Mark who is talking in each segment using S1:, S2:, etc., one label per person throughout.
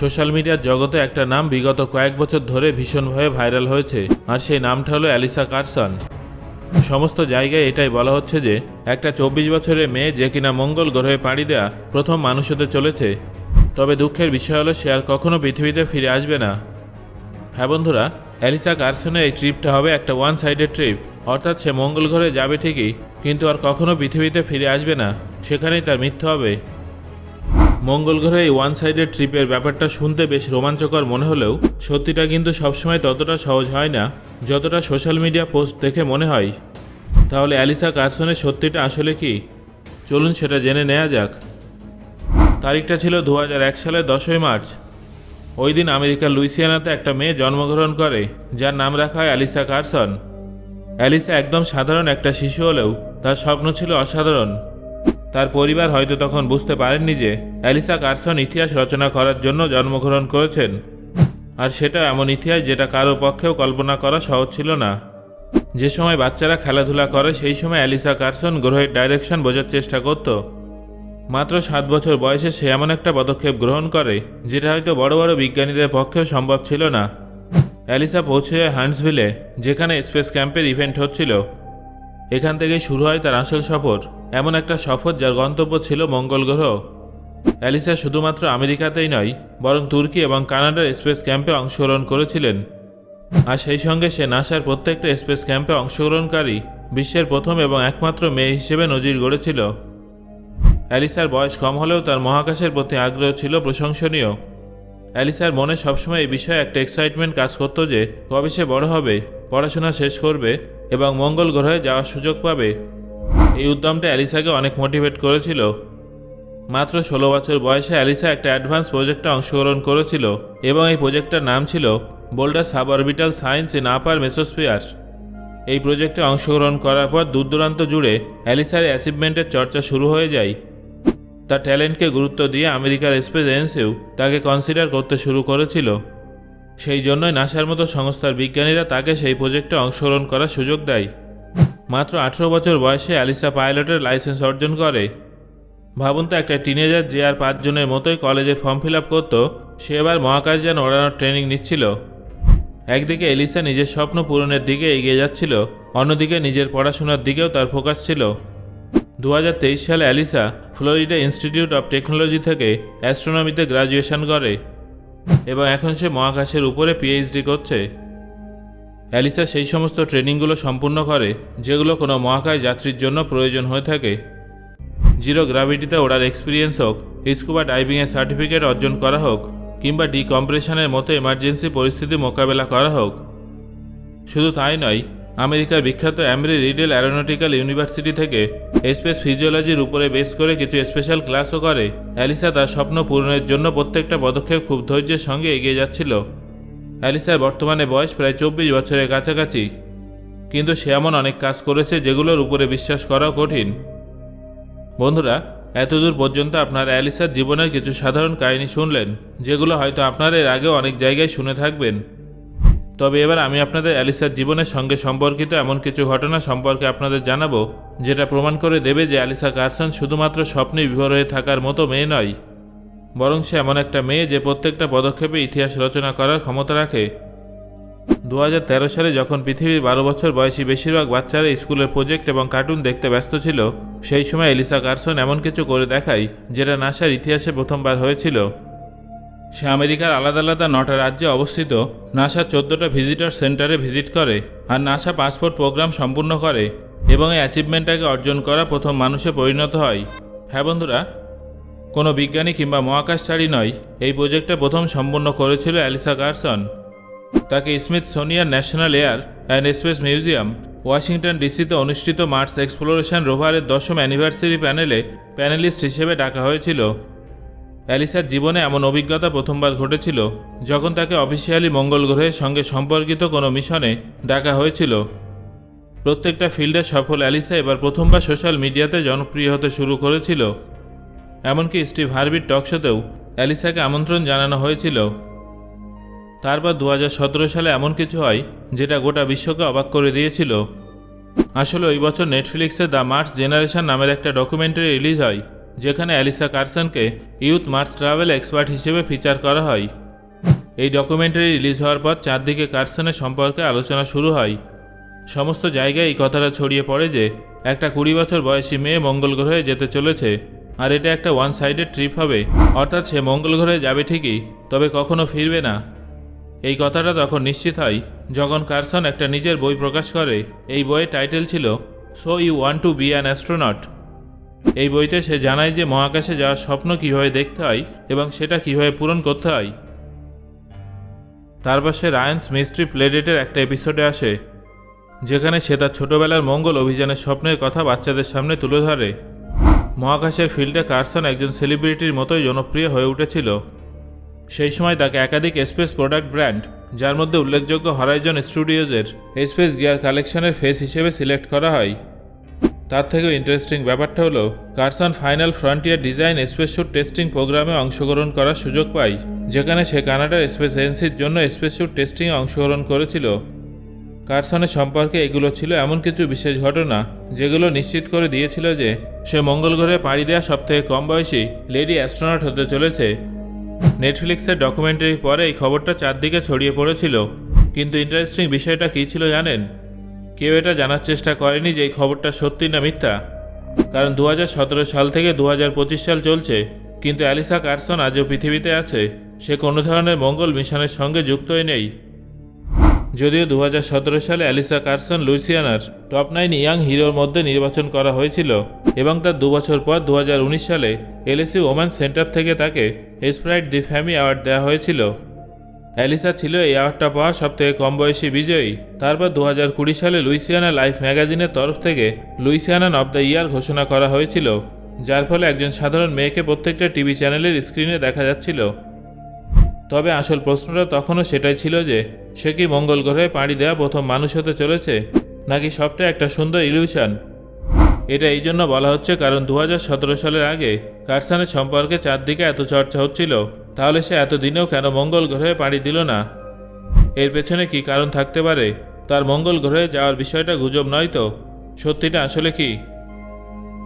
S1: Social মিডিয়ার জগতে একটা নাম বিগত কয়েক বছর ধরে ভীষণভাবে ভাইরাল হয়েছে, আর সেই নামটা হলো অ্যালিসা কারসন। সমস্ত জায়গায় এটাই বলা হচ্ছে যে, একটা চব্বিশ বছরের মেয়ে যে কিনা মঙ্গল গ্রহে পাড়ি দেয়া প্রথম মানুষ হতে চলেছে। তবে দুঃখের বিষয় হলো সে আর কখনো পৃথিবীতে ফিরে আসবে না। হ্যাঁ বন্ধুরা, অ্যালিসা কারসনের এই ট্রিপটা হবে একটা ওয়ান সাইডেড ট্রিপ। অর্থাৎ সে মঙ্গল গ্রহে যাবে ঠিকই, কিন্তু আর কখনো পৃথিবীতে ফিরে আসবে না। সেখানেই তার মৃত্যু হবে। মঙ্গল গ্রহে এই ওয়ান সাইডেড ট্রিপের ব্যাপারটা শুনতে বেশ রোমাঞ্চকর মনে হলেও সত্যিটা কিন্তু সবসময় ততটা সহজ হয় না, যতটা সোশ্যাল মিডিয়া পোস্ট দেখে মনে হয়। তাহলে অ্যালিসা কার্সনের সত্যিটা আসলে কি? চলুন সেটা জেনে নেওয়া যাক। তারিখটা ছিল দু এক সালের দশই মার্চ। ওই দিন আমেরিকার লুইসিয়ানাতে একটা মেয়ে জন্মগ্রহণ করে, যার নাম রাখা হয় অ্যালিসা কার্সন। অ্যালিসা একদম সাধারণ একটা শিশু হলেও তার স্বপ্ন ছিল অসাধারণ। তার পরিবার হয়তো তখন বুঝতে পারেননি যে অ্যালিসা কার্সন ইতিহাস রচনা করার জন্য জন্মগ্রহণ করেছেন। আর সেটা এমন ইতিহাস যেটা কারও পক্ষেও কল্পনা করা সহজ ছিল না। যে সময় বাচ্চারা খেলাধুলা করে, সেই সময় অ্যালিসা কার্সন গ্রহের ডাইরেকশন বোঝার চেষ্টা করত। মাত্র সাত বছর বয়সে সে এমন একটা পদক্ষেপ গ্রহণ করে, যেটা হয়তো বড় বড় বিজ্ঞানীদের পক্ষেও সম্ভব ছিল না। অ্যালিসা পৌঁছে যায় হান্টসভিলে, যেখানে স্পেস ক্যাম্পের ইভেন্ট হচ্ছিল। এখান থেকে শুরু হয় তার আসল সফর। এমন একটা সফর যার গন্তব্য ছিল মঙ্গল গ্রহ। অ্যালিসা শুধুমাত্র আমেরিকাতেই নয়, বরং তুর্কি এবং কানাডার স্পেস ক্যাম্পে অংশগ্রহণ করেছিলেন। আর সেই সঙ্গে সে নাসার প্রত্যেকটা স্পেস ক্যাম্পে অংশগ্রহণকারী বিশ্বের প্রথম এবং একমাত্র মেয়ে হিসেবে নজির গড়েছিল। অ্যালিসার বয়স কম হলেও তার মহাকাশের প্রতি আগ্রহ ছিল প্রশংসনীয়। অ্যালিসার মনে সবসময় এই বিষয়ে একটা এক্সাইটমেন্ট কাজ করতো যে, কবে সে বড় হবে, পড়াশোনা শেষ করবে এবং মঙ্গল গ্রহে যাওয়ার সুযোগ পাবে। এই উদ্যমটা অ্যালিসাকে অনেক মোটিভেট করেছিল। মাত্র ষোলো বছর বয়সে অ্যালিসা একটা অ্যাডভান্স প্রজেক্টে অংশগ্রহণ করেছিল এবং এই প্রজেক্টটার নাম ছিল Boulder suborbital science in upper mesosphere. এই প্রজেক্টে অংশগ্রহণ করার পর দূর দূরান্ত জুড়ে অ্যালিসার অ্যাচিভমেন্টের চর্চা শুরু হয়ে যায়। তার ট্যালেন্টকে গুরুত্ব দিয়ে আমেরিকার স্পেস এজেন্সিও তাকে কনসিডার করতে শুরু করেছিল। সেই জন্যই নাসার মতো সংস্থার বিজ্ঞানীরা তাকে সেই প্রজেক্টে অংশগ্রহণ করার সুযোগ দেয়। মাত্র আঠেরো বছর বয়সে অ্যালিসা পাইলটের লাইসেন্স অর্জন করে। ভাবুন তো, একটা টিনেজার যে আর পাঁচজনের মতোই কলেজে ফর্ম ফিল আপ করতো, সে এবার মহাকাশযান ওড়ানোর ট্রেনিং নিচ্ছিল। একদিকে এলিসা নিজের স্বপ্ন পূরণের দিকে এগিয়ে যাচ্ছিল, অন্যদিকে নিজের পড়াশোনার দিকেও তার ফোকাস ছিল। দু হাজার তেইশ সালে Alyssa Florida Institute of Technology থেকে অ্যাস্ট্রোনমিতে গ্রাজুয়েশন করে, এবং এখন সে মহাকাশের উপরে পিএইচডি করছে। অ্যালিসা সেই সমস্ত ট্রেনিংগুলো সম্পূর্ণ করে, যেগুলো কোনো মহাকাশ যাত্রীর জন্য প্রয়োজন হয়ে থাকে। জিরো গ্র্যাভিটিতে ওড়ার এক্সপিরিয়েন্স হোক স্কুবা ডাইভিংয়ের সার্টিফিকেট অর্জন করা হোক, কিংবা ডিকম্প্রেশনের মতো এমার্জেন্সি পরিস্থিতি মোকাবেলা করা হোক। শুধু তাই নয়, আমেরিকার বিখ্যাত অ্যামরি রিডেল অ্যারোনটিক্যাল ইউনিভার্সিটি থেকে স্পেস ফিজিওলজির উপরে বেস করে কিছু স্পেশাল ক্লাসও করে। অ্যালিসা তার স্বপ্ন পূরণের জন্য প্রত্যেকটা পদক্ষেপ খুব ধৈর্যের সঙ্গে এগিয়ে যাচ্ছিল। অ্যালিসার বর্তমানে বয়স প্রায় চব্বিশ বছরের কাছাকাছি। কিন্তু সে এমন অনেক কাজ করেছে যেগুলোর উপরে বিশ্বাস করাও কঠিন। বন্ধুরা, এতদূর পর্যন্ত আপনার অ্যালিসার জীবনের কিছু সাধারণ কাহিনী শুনলেন, যেগুলো হয়তো আপনার এর আগেও অনেক জায়গায় শুনে থাকবেন। তবে এবার আমি আপনাদের অ্যালিসার জীবনের সঙ্গে সম্পর্কিত এমন কিছু ঘটনা সম্পর্কে আপনাদের জানাব, যেটা প্রমাণ করে দেবে যে অ্যালিসা কারসন শুধুমাত্র স্বপ্নে বিভোর হয়ে থাকার মতো মেয়ে নয়। বরং সে এমন একটা মেয়ে যে প্রত্যেকটা পদক্ষেপে ইতিহাস রচনা করার ক্ষমতা রাখে। দু হাজার তেরো সালে যখন পৃথিবীর বারো বছর বয়সী বেশিরভাগ বাচ্চারা স্কুলের প্রজেক্ট এবং কার্টুন দেখতে ব্যস্ত ছিল, সেই সময় এলিসা কারসন এমন কিছু করে দেখায় যেটা নাসার ইতিহাসে প্রথমবার হয়েছিল। সে আমেরিকার আলাদা আলাদা নটা রাজ্যে অবস্থিত। নাসার চোদ্দোটা ভিজিটর সেন্টারে ভিজিট করে আর নাসা পাসপোর্ট প্রোগ্রাম সম্পূর্ণ করে এবং এই অ্যাচিভমেন্টটাকে অর্জন করা প্রথম মানুষে পরিণত হয়। হ্যাঁ বন্ধুরা কোনো বিজ্ঞানী কিংবা মহাকাশচারী নয়, এই প্রজেক্টটা প্রথম সম্পন্ন করেছিল অ্যালিসা কারসন তাকে স্মিথ সোনিয়ার National Air and Space Museum, Washington ডিসিতে অনুষ্ঠিত মার্স এক্সপ্লোরেশন রোভারের দশম অ্যানিভার্সারি প্যানেলে প্যানেলিস্ট হিসেবে ডাকা হয়েছিল। অ্যালিসার জীবনে এমন অভিজ্ঞতা প্রথমবার ঘটেছিল যখন তাকে অফিসিয়ালি মঙ্গল গ্রহের সঙ্গে সম্পর্কিত কোনো মিশনে ডাকা হয়েছিল। প্রত্যেকটা ফিল্ডে সফল অ্যালিসা এবার প্রথমবার সোশ্যাল মিডিয়াতে জনপ্রিয় হতে শুরু করেছিল। এমনকি স্টিভ হার্বির টকশোতেও অ্যালিসাকে আমন্ত্রণ জানানো হয়েছিল। তারপর দু হাজার সতেরো সালে এমন কিছু হয় যেটা গোটা বিশ্বকে অবাক করে দিয়েছিল। আসলে ওই বছর নেটফ্লিক্সে দ্য মার্স জেনারেশন নামের একটা ডকুমেন্টারি রিলিজ হয়, যেখানে অ্যালিসা কার্সনকে ইউথ মার্স ট্রাভেল এক্সপার্ট হিসেবে ফিচার করা হয়। এই ডকুমেন্টারি রিলিজ হওয়ার পর চারদিকে কার্সনের সম্পর্কে আলোচনা শুরু হয়। সমস্ত জায়গায় এই কথাটা ছড়িয়ে পড়ে যে, একটা কুড়ি বছর বয়সী মেয়ে মঙ্গল গ্রহে যেতে চলেছে। আর এটা একটা ওয়ান সাইডেড ট্রিপ হবে। অর্থাৎ সে মঙ্গল গ্রহে যাবে ঠিকই, তবে কখনো ফিরবে না। এই কথাটা তখন নিশ্চিত হয় যখন কারসন একটা নিজের বই প্রকাশ করে। এই বইয়ের টাইটেল ছিল so you want to be an astronaut এই বইতে সে জানায় যে মহাকাশে যাওয়ার স্বপ্ন কীভাবে দেখতে হয় এবং সেটা কীভাবে পূরণ করতে হয়। তারপর সে রায়ান্স মিস্ট্রি প্লেডেটের একটা এপিসোডে আসে, যেখানে সে তার ছোটবেলার মঙ্গল অভিযানের স্বপ্নের কথা বাচ্চাদের সামনে তুলে ধরে। মহাকাশের ফিল্ডে কার্সন একজন সেলিব্রিটির মতোই জনপ্রিয় হয়ে উঠেছিল। সেই সময় তাকে একাধিক স্পেস প্রোডাক্ট ব্র্যান্ড, যার মধ্যে উল্লেখযোগ্য হরাইজন স্টুডিওজের স্পেস গিয়ার কালেকশনের ফেস হিসেবে সিলেক্ট করা হয়। তার থেকেও ইন্টারেস্টিং ব্যাপারটা হলো, Carson final frontier design space suit testing প্রোগ্রামে অংশগ্রহণ করার সুযোগ পায়, যেখানে সে কানাডার স্পেস এজেন্সির জন্য স্পেস স্যুট টেস্টিংয়ে অংশগ্রহণ করেছিল। কারসনের সম্পর্কে এগুলো ছিল এমন কিছু বিশেষ ঘটনা যেগুলো নিশ্চিত করে দিয়েছিল যে সে মঙ্গল গ্রহে পাড়ি দেওয়া সবথেকে কম বয়সী লেডি অ্যাস্ট্রোনট হতে চলেছে। নেটফ্লিক্সের ডকুমেন্টারি পরে এই খবরটা চারদিকে ছড়িয়ে পড়েছিল। কিন্তু ইন্টারেস্টিং বিষয়টা কী ছিল জানেন? কেউ এটা জানার চেষ্টা করেনি যে এই খবরটা সত্যি না মিথ্যা। কারণ দু হাজার সতেরো সাল থেকে দু হাজার পঁচিশ সাল চলছে। কিন্তু অ্যালিসা কার্সন আজও পৃথিবীতে আছে। সে কোনো ধরনের মঙ্গল মিশনের সঙ্গে যুক্তই নেই। যদিও দু হাজার সতেরো সালে অ্যালিসা কার্সন লুইসিয়ানার টপ নাইন ইয়াং হিরোর মধ্যে নির্বাচন করা হয়েছিল এবং তার দু বছর পর দু হাজার উনিশ সালে এলএসি ওম্যান সেন্টার থেকে তাকে স্প্রাইট দি ফ্যামি অ্যাওয়ার্ড দেওয়া হয়েছিল। অ্যালিসা ছিল এই অ্যাওয়ার্ডটা পাওয়া সবথেকে কম বয়সী বিজয়ী। তারপর দু হাজার কুড়ি সালে লুইসিয়ানা লাইফ ম্যাগাজিনের তরফ থেকে লুইসিয়ানান অব দ্য ইয়ার ঘোষণা করা হয়েছিল, যার ফলে একজন সাধারণ মেয়েকে প্রত্যেকটা টিভি চ্যানেলের স্ক্রিনে দেখা যাচ্ছিল। তবে আসল প্রশ্নটা তখনও সেটাই ছিল যে, সে কি মঙ্গল গ্রহে পাড়ি দেওয়া প্রথম মানুষ হতে চলেছে, নাকি সবটা একটা সুন্দর ইলিউশন এটা এই জন্য বলা হচ্ছে কারণ দু হাজার সতেরো সালের আগে কারসানের সম্পর্কে চারদিকে এত চর্চা হচ্ছিল, তাহলে সে এতদিনেও কেন মঙ্গল গ্রহে পাড়ি দিল না? এর পেছনে কি কারণ থাকতে পারে? তার মঙ্গল গ্রহে যাওয়ার বিষয়টা গুজব নয় তো? সত্যিটা আসলে কি?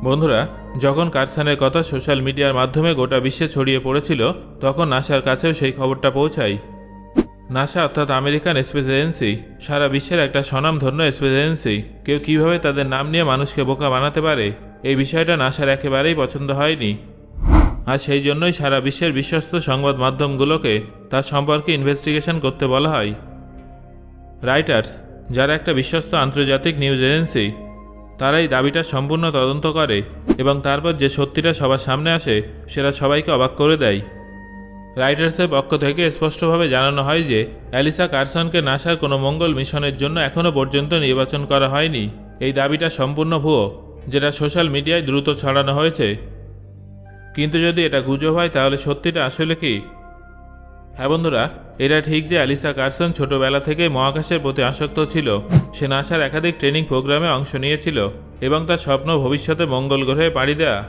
S1: বন্ধুরা, যখন কারসানের কথা সোশ্যাল মিডিয়ার মাধ্যমে গোটা বিশ্বে ছড়িয়ে পড়েছিল, তখন নাসার কাছেও সেই খবরটা পৌঁছায়। নাসা অর্থাৎ আমেরিকান স্পেস এজেন্সি, সারা বিশ্বের একটা স্বনামধন্য স্পেস এজেন্সি। কেউ কীভাবে তাদের নাম নিয়ে মানুষকে বোকা বানাতে পারে, এই বিষয়টা নাসার একেবারেই পছন্দ হয়নি। আর সেই জন্যই সারা বিশ্বের বিশ্বস্ত সংবাদ মাধ্যমগুলোকে তার সম্পর্কে ইনভেস্টিগেশন করতে বলা হয়। রাইটার্স, যারা একটা বিশ্বস্ত আন্তর্জাতিক নিউজ এজেন্সি তারা এই দাবিটা সম্পূর্ণ তদন্ত করে এবং তারপর যে সত্যিটা সবার সামনে আসে, সেটা সবাইকে অবাক করে দেয়। রাইটার্সের পক্ষ থেকে স্পষ্টভাবে জানানো হয় যে, অ্যালিসা কারসনকে নাসার কোনো মঙ্গল মিশনের জন্য এখনও পর্যন্ত নির্বাচন করা হয়নি। এই দাবিটা সম্পূর্ণ ভুয়ো, যেটা সোশ্যাল মিডিয়ায় দ্রুত ছড়ানো হয়েছে। কিন্তু যদি এটা গুজব হয়, তাহলে সত্যিটা আসলে কি? হ্যাঁ বন্ধুরা এটা ঠিক যে অ্যালিসা কার্সন ছোটবেলা থেকেই মহাকাশের প্রতি আসক্ত ছিল। সে নাসার একাধিক ট্রেনিং প্রোগ্রামে অংশ নিয়েছিল এবং তার স্বপ্ন ভবিষ্যতে মঙ্গল গ্রহে পাড়ি দেয়া।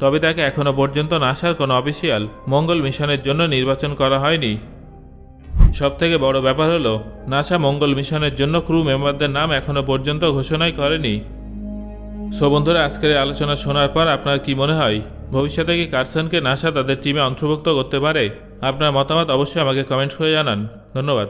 S1: তবে তাকে এখনও পর্যন্ত নাসার কোনো অফিসিয়াল মঙ্গল মিশনের জন্য নির্বাচন করা হয়নি। সবথেকে বড় ব্যাপার হলো, নাসা মঙ্গল মিশনের জন্য ক্রু মেম্বারদের নাম এখনও পর্যন্ত ঘোষণাই করেনি। সো বন্ধুরা, আজকের আলোচনা শোনার পর আপনার কি মনে হয়? ভবিষ্যতে কি কার্সনকে নাসা তাদের টিমে অন্তর্ভুক্ত করতে পারে? আপনার মতামত অবশ্যই আমাকে কমেন্ট করে জানান। ধন্যবাদ।